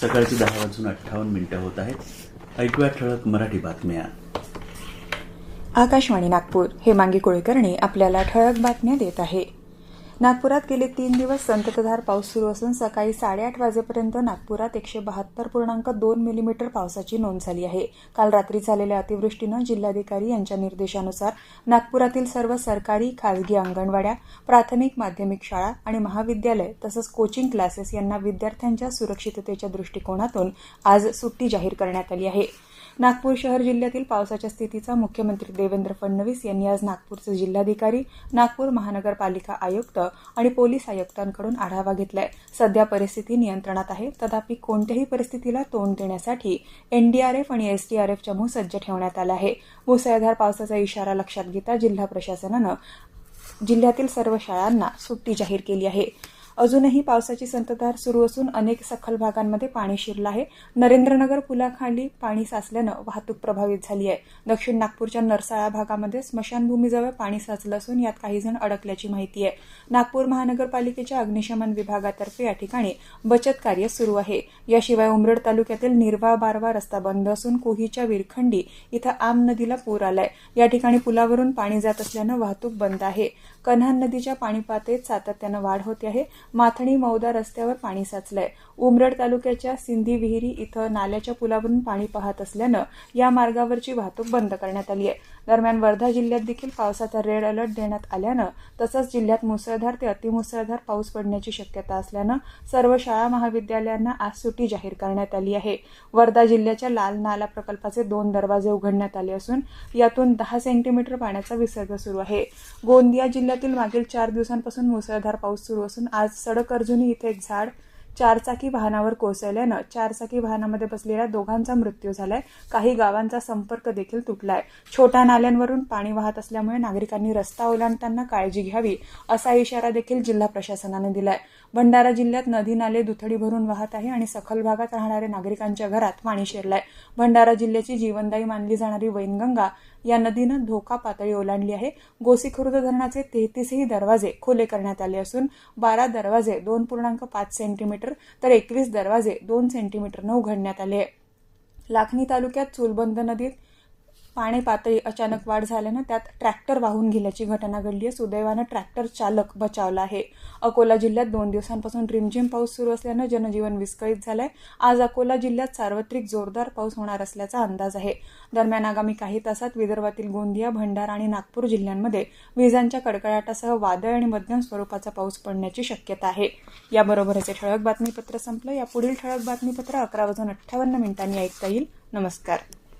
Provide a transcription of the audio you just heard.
सकाळची दहा वाजून अठ्ठावन्न मिनिटं होत आहेत. ऐकूया ठळक मराठी बातम्या. आकाशवाणी नागपूर हे मांगी कुळकर्णी आपल्याला ठळक बातम्या देत आहे. नागपुरात गेले तीन दिवस संततधार पाऊस सुरू असून सकाळी साडेआठ वाजेपर्यंत नागपुरात एकशे बहात्तर पूर्णांक दोन मिलीमीटर पावसाची नोंद झाली आहे. काल रात्री झालेल्या अतिवृष्टीनं जिल्हाधिकारी यांच्या निर्देशानुसार नागपुरातील सर्व सरकारी खासगी अंगणवाड्या प्राथमिक माध्यमिक शाळा आणि महाविद्यालय तसंच कोचिंग क्लासेस यांना विद्यार्थ्यांच्या सुरक्षिततेच्या दृष्टिकोनातून आज सुट्टी जाहीर करण्यात आली आहे. नागपूर शहर जिल्ह्यातील पावसाच्या स्थितीचा मुख्यमंत्री देवेंद्र फडणवीस यांनी आज नागपूरचे जिल्हाधिकारी नागपूर महानगरपालिका आयुक्त आणि पोलीस आयुक्तांकडून आढावा घेतलाय. सध्या परिस्थिती नियंत्रणात आहे. तथापि कोणत्याही परिस्थितीला तोंड देण्यासाठी एनडीआरएफ आणि एसडीआरएफ चमू सज्ज ठेवण्यात आला आहे. मुसळधार पावसाचा इशारा लक्षात घेता जिल्हा प्रशासनानं जिल्ह्यातील सर्व शाळांना सुट्टी जाहीर केली आहे. अजूनही पावसाची संततधार सुरू असून अनेक सखल भागांमध्ये पाणी शिरलं आहे. नरेंद्रनगर पुलाखाली पाणी साचल्यानं वाहतूक प्रभावित झाली आहे. दक्षिण नागपूरच्या नरसाळा भागामध्ये स्मशानभूमीजवळ पाणी साचलं असून यात काही जण अडकल्याची माहिती आहे. नागपूर महानगरपालिकेच्या अग्निशमन विभागातर्फे या ठिकाणी बचत कार्य सुरू आहे. याशिवाय उमरड तालुक्यातील निर्वा बारवा रस्ता बंद असून कोहीच्या विरखंडी इथं आम नदीला पूर आलाय. या ठिकाणी पुलावरून पाणी जात असल्यानं वाहतूक बंद आहे. कन्हान नदीच्या पाणी पातळीत सातत्यानं वाढ होते आहे. माथणी मौदा रस्त्यावर पाणी साचलंय. उमरड तालुक्याच्या सिंधी विहिरी इथं नाल्याच्या पुलावरून पाणी पाहत असल्यानं या मार्गावरची वाहतूक बंद करण्यात आली आहे दरम्यान वर्धा जिल्ह्यात देखील पावसाचा रेड अलर्ट देण्यात आल्यानं तसंच जिल्ह्यात मुसळधार ते अतिमुसळधार पाऊस पडण्याची शक्यता असल्यानं सर्व शाळा महाविद्यालयांना आज सुट्टी जाहीर करण्यात आली आहे. वर्धा जिल्ह्याच्या लाल नाला प्रकल्पाचे दोन दरवाजे उघडण्यात आले असून यातून दहा सेंटीमीटर पाण्याचा विसर्ग सुरू आहे. गोंदिया जिल्ह्यातील मागील चार दिवसांपासून मुसळधार पाऊस सुरू असून आज सडक अर्जुनी इथे एक झाड चारचाकी वाहनावर कोसळल्यानं चारचाकी वाहनामध्ये बसलेल्या दोघांचा मृत्यू झालाय. काही गावांचा संपर्क देखील तुटलाय. छोट्या नाल्यांवरून पाणी वाहत असल्यामुळे नागरिकांनी रस्ता ओलांडताना काळजी घ्यावी असा इशारा देखील जिल्हा प्रशासनाने दिलाय. भंडारा जिल्ह्यात नदी नाले दुथडी भरून वाहत आहे आणि सखल भागात राहणाऱ्या नागरिकांच्या घरात पाणी शिरलंय. भंडारा जिल्ह्याची जीवनदायी मानली जाणारी वैनगंगा या नदीनं धोका पातळी ओलांडली आहे. गोसीखुर्द धरणाचे तेहतीसही दरवाजे खुले करण्यात आले असून बारा दरवाजे दोन पूर्णांक पाच सेंटीमीटर तर एकवीस दरवाजे दोन सेंटीमीटरनं उघडण्यात आले. लाखनी तालुक्यात चुलबंद नदीत पाणी पातळी अचानक वाढ झाल्यानं त्यात ट्रॅक्टर वाहून गेल्याची घटना घडली आहे सुदैवानं ट्रॅक्टर चालक बचावला आहे. अकोला जिल्ह्यात दोन दिवसांपासून रिमझिम पाऊस सुरू असल्यानं जनजीवन विस्कळीत झालंय. आज अकोला जिल्ह्यात सार्वत्रिक जोरदार पाऊस होणार असल्याचा अंदाज आहे. दरम्यान आगामी काही तासात विदर्भातील गोंदिया भंडारा आणि नागपूर जिल्ह्यांमध्ये विजांच्या कडकडाटासह वादळ आणि मध्यम स्वरूपाचा पाऊस पडण्याची शक्यता आहे. याबरोबरच हे ठळक बातमीपत्र संपलं. या पुढील ठळक बातमीपत्र अकरा वाजून अठ्ठावन्न मिनिटांनी ऐकता येईल. नमस्कार.